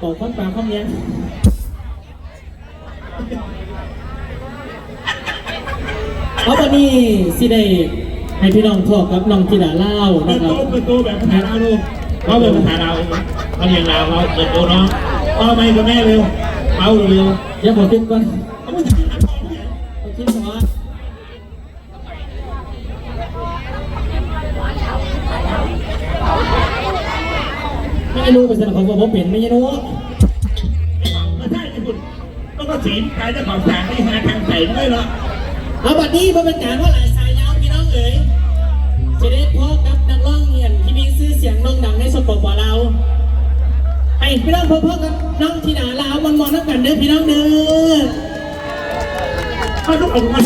บอกข้อนปลาข้อมเนี้ยเอาวันนี้สิได้ให้พี่น้องทอกกับน้องธิดาเล่าเปินะดครับโต๊ะเปิดโต๊ะแบบภาษาลาวดูเขาเป็นภาษาลาวเขาเรียนลาวเขาเปิดโต๊ะเนาะเอาไปกับแม่เร็วเอาเร็วเดี๋ยวผมคิดก่อนเไม่รู้ไปสนับของผมเป็นไม่รู้ไม่ใช่ที่คุณต้องก็สีใครจะขอบแสงที่หาทางใส่ไม่หรอกเอาบัดนี้มาเป็นการว่าหลายสายยาวพี่น้องเอ๋ยจะได้พบกับนักร้องเงียนที่มีชื่อเสียงโด่งดังในสปปลาวไอ้พี่น้องพบกับน้องธิดาลาวมันมองนักกันเด้อพี่น้องเด้อเขาต้องเอามา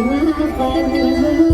Oh,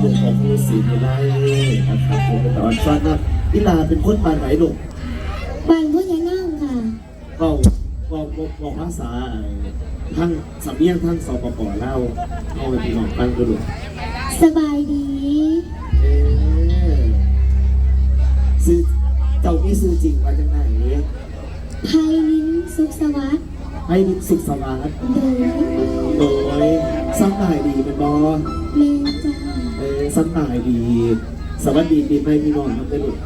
เป็นของผู้สีไม่ได้นะครับผมเป็นตอนสั้นนะพี่ลาเป็นคนบ้านไหนลูกบ้านพ่อใหญ่นั่งค่ะก็บอกบอกภาษาทั้งสำเนียงทั้งสปปเล่าเอาไปพี่น้องฟังกันลูกสบายดี เอ๊ะซื้อเจ้าพี่ซื้อจริงมาจากไหนไพลินสุขสวัสดิ์ให้ดิสุขสวัสดิ์เดินโดยสำนายดีเป็นบอ แมนจ้าเออ สำนายดี สวัสดีปีใหม่พี่น้องครับลูก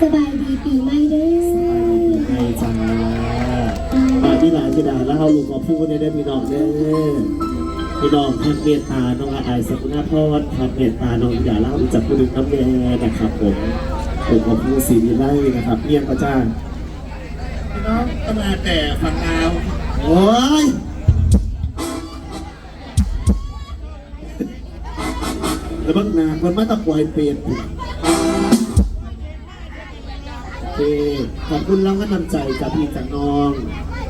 สบายดีปีใหม่เด้อใครจ้ามาที่หลานที่ดาแล้วเอาลูกมาพูดได้ได้พี่น้องเด้อพี่น้องทางเมตตาน้องอาไอายสกุณาพรทางเมตตาน้องอย่าเล่าจากผู้ดึงน้ำแดงนะครับผมผมขอบคุณสีดีไล่นะครับเรียกพระเจ้าพี่น้องก็มาแต่ฝั่งลาวโอ้ย เบังหนาคนมาตะปล่อยเป็ดโอเคขอบคุณแล้วก็น้ำใจจากพี่จากน้อง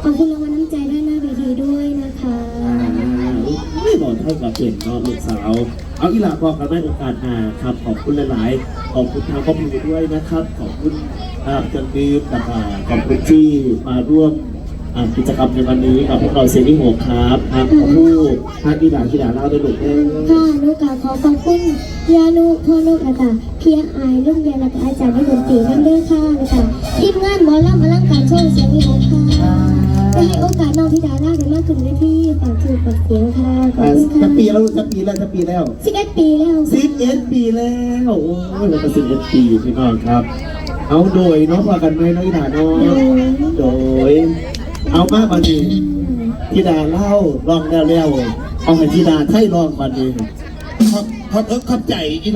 ขอบคุณรางวัลน้ำใจด้านหน้าเวทีด้วยนะคะไม่บอกเท่ากับเก่งเนาะลูกสาว เอาอีหลาบอกกันได้โอกาสหาครับ ขอบคุณหลาย ๆ ขอบคุณทางครอบครัวด้วยนะครับ ขอบคุณทางจันทีกับอ่าขอบคุณที่มาร่วม กิจกรรมในวันนี้กับพวกเราเซนิโหกครับทางของผู้ทางอีหลาที่หลาเล่าได้หลุดเองค่ะนุกาขอขอบคุณยานุพ่อนุกอาจารย์เพียอายรุ่งเรียนและก็อาจารย์ในดนตรีนั่นเด้อค่ะนะคะทีมงานหมอลำอลังการโชว์เสียงวิหกค่ะได้ให้โอกาสน้องธิดาล่าได้มากขึ้นในที่ฝากชื่อฝากเสียงค่ะขอบอ่าคุณค่ะจะปีแล้วจะปีแล้วจะปีแล้วสิบเอ็ดปีแล้วสิบเอ็ดปีแล้วโอ้ยแล้วก็สิบเอ็ดปีพี่น้องครับ เอาโดยเนาะพอกันไหมน้องอีหลาเนาะโดย เอามาบันนี้ธิดาเล่าลองแล้วแล้วเอาให้ธิดาไทยลองบันนี้ขอบขอบเอิกขอบใจอีก